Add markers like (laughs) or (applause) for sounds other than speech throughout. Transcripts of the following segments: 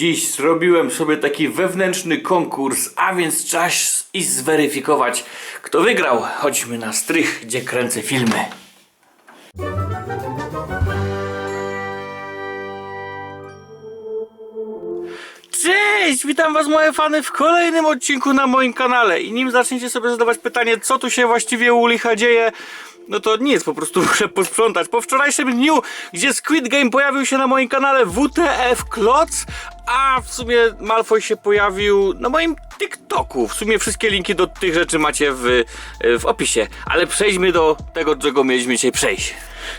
Dziś zrobiłem sobie taki wewnętrzny konkurs, a więc czas i zweryfikować, kto wygrał. Chodźmy na strych, gdzie kręcę filmy. Cześć! Witam was moje fany w kolejnym odcinku na moim kanale i nim zaczniecie sobie zadawać pytanie, co tu się właściwie u licha dzieje, no to nic, po prostu (laughs) muszę posprzątać. Po wczorajszym dniu, gdzie Squid Game pojawił się na moim kanale WTF Kloc, a w sumie Malfoy się pojawił na moim TikToku. W sumie wszystkie linki do tych rzeczy macie w, w opisie, ale przejdźmy do tego, czego mieliśmy dzisiaj przejść.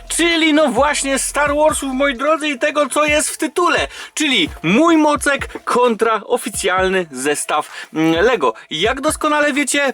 Czyli no właśnie Star Warsów, moi drodzy, i tego, co jest w tytule. Czyli mój mocek kontra oficjalny zestaw mm, Lego. Jak doskonale wiecie,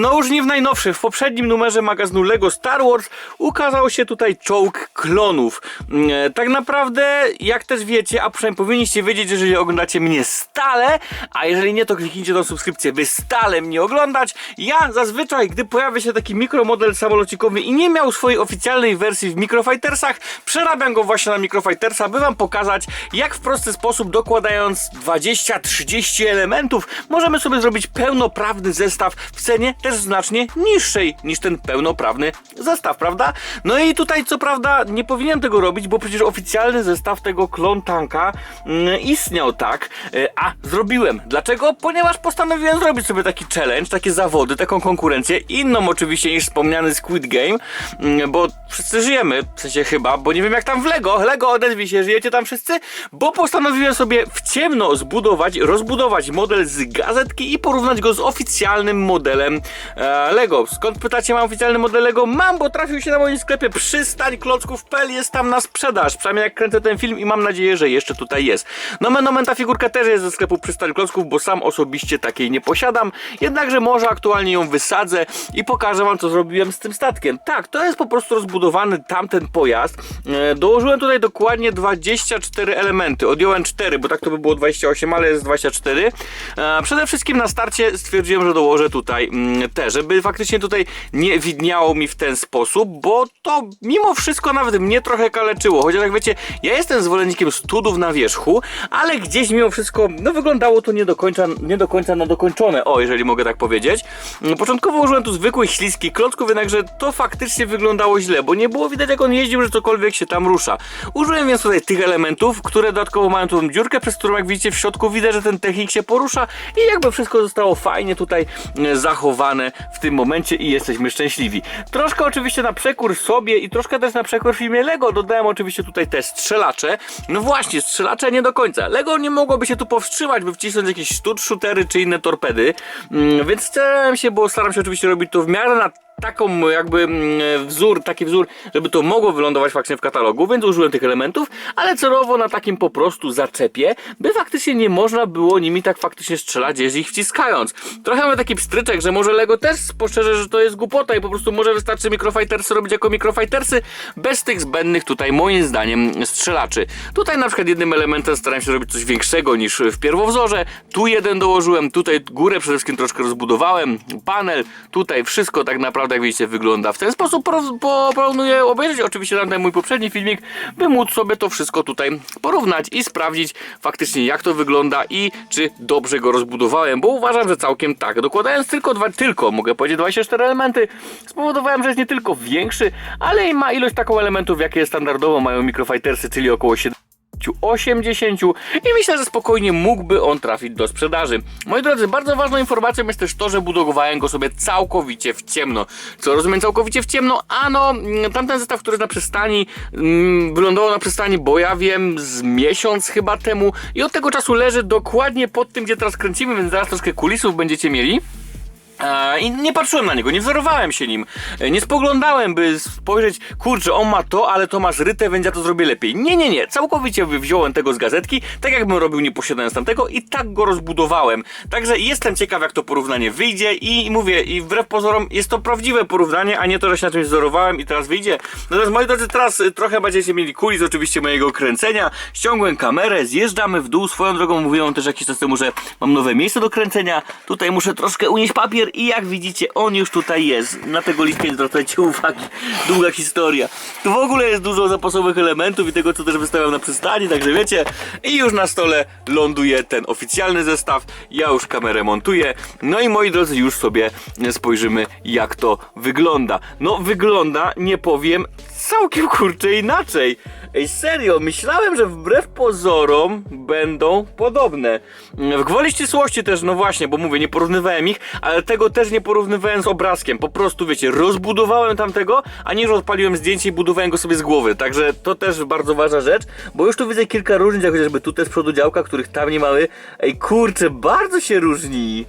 no już nie w najnowszym, w poprzednim numerze magazynu Lego Star Wars ukazał się tutaj czołg klonów. Mm, Tak naprawdę, jak też wiecie, a przynajmniej powinniście wiedzieć, jeżeli oglądacie mnie stale, a jeżeli nie, to kliknijcie tą subskrypcję, by stale mnie oglądać. Ja zazwyczaj, gdy pojawia się taki mikromodel samolocikowy i nie miał swojej oficjalnej wersji w Microfightersach, przerabiam go właśnie na Microfightersa, by wam pokazać, jak w prosty sposób, dokładając 20-30 elementów, możemy sobie zrobić pełnoprawny zestaw w cenie też znacznie niższej niż ten pełnoprawny zestaw, prawda? No i tutaj co prawda nie powinienem tego robić, bo przecież oficjalny zestaw tego klon tanka mm, istniał tak, e, a zrobiłem. Dlaczego? Ponieważ postanowiłem zrobić sobie taki challenge, takie zawody, taką konkurencję, inną oczywiście niż wspomniany Squid Game, mm, bo wszyscy żyjemy, w sensie chyba, bo nie wiem jak tam w Lego, Lego odezwij się, żyjecie tam wszyscy? Bo postanowiłem sobie w ciemno zbudować, rozbudować model z gazetki i porównać go z oficjalnym modelem e, Lego. Skąd pytacie, mam oficjalny model Lego? Mam, bo trafił się na moim sklepie przystań klocków.pl, jest tam na sprzedaż, przynajmniej jak kręcę ten film i mam nadzieję, że jeszcze tutaj jest. Nomen omen ta figurka też jest ze sklepu przystań klocków, bo sam osobiście takiej nie posiadam, jednakże może aktualnie ją wysadzę i pokażę wam co zrobiłem z tym statkiem. Tak, to jest po prostu rozbudowany tamten pojazd. E, dołożyłem tutaj dokładnie 24 elementy, odjąłem 4, bo tak to by było 28, ale jest 24. E, przede wszystkim na starcie stwierdziłem, że dołożę tutaj mm, te, żeby faktycznie tutaj nie widniało mi w ten sposób, bo to mimo wszystko nawet mnie trochę kaleczyło. Chociaż jak wiecie, ja jestem zwolennikiem studów na wierzchu, ale gdzieś mimo wszystko, no wyglądało to nie do końca, nie do końca na dokończone, o, jeżeli mogę tak powiedzieć. Mm, Początkowo użyłem tu zwykłych śliskich klocków, jednakże to faktycznie wyglądało źle, bo nie było widać jak on jeździł, że cokolwiek się tam rusza. Użyłem więc tutaj tych elementów, które dodatkowo mają tu dziurkę, przez którą jak widzicie w środku widać, że ten technik się porusza i jakby wszystko zostało fajnie tutaj e, zachowane w tym momencie i jesteśmy szczęśliwi. Troszkę oczywiście na przekór sobie i troszkę też na przekór filmie Lego dodałem oczywiście tutaj te strzelacze. No właśnie, strzelacze nie do końca. Lego nie mogłoby się tu powstrzymać, by wcisnąć jakieś stud shootery czy inne torpedy, mm, więc starałem się, bo staram się oczywiście robić to w miarę na taką jakby mm, wzór, taki wzór, żeby to mogło wylądować faktycznie w katalogu, więc użyłem tych elementów, ale celowo na takim po prostu zaczepie, by faktycznie nie można było nimi tak faktycznie strzelać, gdzieś ich wciskając. Trochę mam taki pstryczek, że może Lego też spostrzeże, że to jest głupota i po prostu może wystarczy Microfightersy robić jako Microfightersy bez tych zbędnych tutaj moim zdaniem strzelaczy. Tutaj na przykład jednym elementem starałem się robić coś większego niż w pierwowzorze, tu jeden dołożyłem, tutaj górę przede wszystkim troszkę rozbudowałem, panel, tutaj wszystko tak naprawdę jak widzicie wygląda w ten sposób. Pro- po- Proponuję obejrzeć oczywiście tamten mój poprzedni filmik, by móc sobie to wszystko tutaj porównać i sprawdzić faktycznie jak to wygląda i czy dobrze go rozbudowałem, bo uważam, że całkiem tak. Dokładając tylko dwa, tylko mogę powiedzieć 24 elementy, spowodowałem, że jest nie tylko większy, ale i ma ilość taką elementów, jakie standardowo mają Microfightersy, czyli około 7 80 i myślę, że spokojnie mógłby on trafić do sprzedaży. Moi drodzy, bardzo ważną informacją jest też to, że budowałem go sobie całkowicie w ciemno. Co rozumiem całkowicie w ciemno? Ano, mm, tamten zestaw, który jest na przystani, mm, wylądował na przystani, bo ja wiem, z miesiąc chyba temu i od tego czasu leży dokładnie pod tym, gdzie teraz kręcimy, więc zaraz troszkę kulisów będziecie mieli. E, I nie patrzyłem na niego, nie wzorowałem się nim, e, nie spoglądałem, by spojrzeć, kurczę, on ma to, ale to ma zryte, więc ja to zrobię lepiej. Nie, nie, nie, całkowicie wziąłem tego z gazetki, tak jakbym robił nie posiadając tamtego i tak go rozbudowałem. Także jestem ciekaw, jak to porównanie wyjdzie i mówię, i wbrew pozorom jest to prawdziwe porównanie, a nie to, że się na czymś wzorowałem i teraz wyjdzie. Natomiast moi drodzy, teraz y, trochę będziecie mieli kulis oczywiście mojego kręcenia. Ściągłem kamerę, zjeżdżamy w dół, swoją drogą mówiłem też jakiś czas temu, że mam nowe miejsce do kręcenia. Tutaj muszę troszkę unieść papier i jak widzicie on już tutaj jest. Na tego liścia nie zwracajcie uwagi, długa historia. Tu w ogóle jest dużo zapasowych elementów i tego co też wystawiam na przystani, także wiecie. I już na stole ląduje ten oficjalny zestaw, ja już kamerę montuję. No i moi drodzy już sobie spojrzymy jak to wygląda. No wygląda, nie powiem, całkiem kurczę inaczej. Ej, serio, myślałem, że wbrew pozorom będą podobne. W gwoli ścisłości też, no właśnie, bo mówię, nie porównywałem ich, ale tego też nie porównywałem z obrazkiem. Po prostu, wiecie, rozbudowałem tamtego, a nie, że odpaliłem zdjęcie i budowałem go sobie z głowy. Także to też bardzo ważna rzecz, bo już tu widzę kilka różnic, jak chociażby tutaj z przodu działka, których tam nie mamy. Ej, kurczę, bardzo się różni.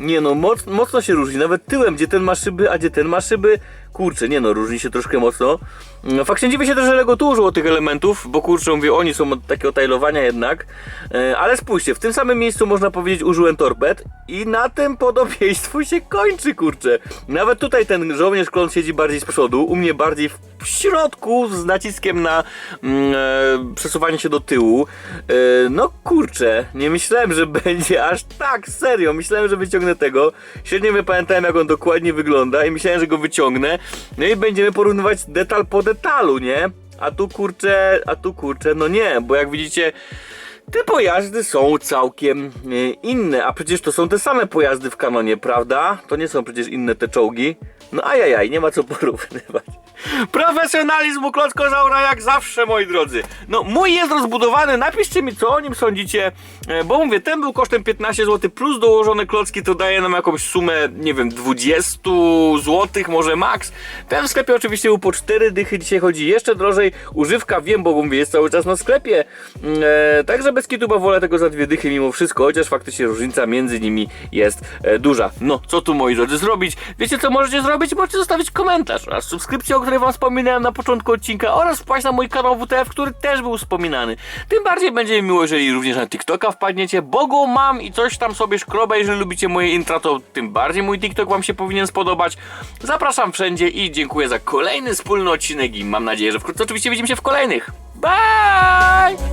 Nie no, moc, mocno się różni, nawet tyłem, gdzie ten ma szyby, a gdzie ten ma szyby. Kurczę, nie no, różni się troszkę mocno. No, faktycznie dziwię się też, że Lego tu użyło tych elementów, bo kurczę, mówię, oni są od takiego tajlowania jednak. E, ale spójrzcie, w tym samym miejscu można powiedzieć użyłem torped i na tym podobieństwo się kończy, kurczę. Nawet tutaj ten żołnierz klon siedzi bardziej z przodu, u mnie bardziej w środku z naciskiem na mm, e, przesuwanie się do tyłu. E, no kurczę, nie myślałem, że (laughs) będzie aż tak, serio, myślałem, że wyciągnę tego. Średnio nie pamiętałem jak on dokładnie wygląda i myślałem, że go wyciągnę. No i będziemy porównywać detal po detalu, nie? A tu kurczę, a tu kurczę, no nie, bo jak widzicie te pojazdy są całkiem e, inne, a przecież to są te same pojazdy w kanonie, prawda? To nie są przecież inne te czołgi. No ajajaj, nie ma co porównywać. Profesjonalizm u klockozaura jak zawsze, moi drodzy. No, mój jest rozbudowany, napiszcie mi co o nim sądzicie, e, bo mówię, ten był kosztem 15 zł plus dołożone klocki, to daje nam jakąś sumę, nie wiem, 20 zł, może max. Ten w sklepie oczywiście był po 4 dychy, dzisiaj chodzi jeszcze drożej. Używka, wiem, bo mówię, jest cały czas na sklepie. Mm, E, także bez kituba wolę tego za dwie dychy mimo wszystko, chociaż faktycznie różnica między nimi jest e, duża. No, co tu moi drodzy zrobić? Wiecie co możecie zrobić? Możecie zostawić komentarz oraz subskrypcję, o której wam wspominałem na początku odcinka oraz wpaść na mój kanał WTF, który też był wspominany. Tym bardziej będzie mi miło, jeżeli również na TikToka wpadniecie, bo go mam i coś tam sobie szkrobę, jeżeli lubicie moje intra, to tym bardziej mój TikTok wam się powinien spodobać. Zapraszam wszędzie i dziękuję za kolejny wspólny odcinek i mam nadzieję, że wkrótce oczywiście widzimy się w kolejnych. Bye!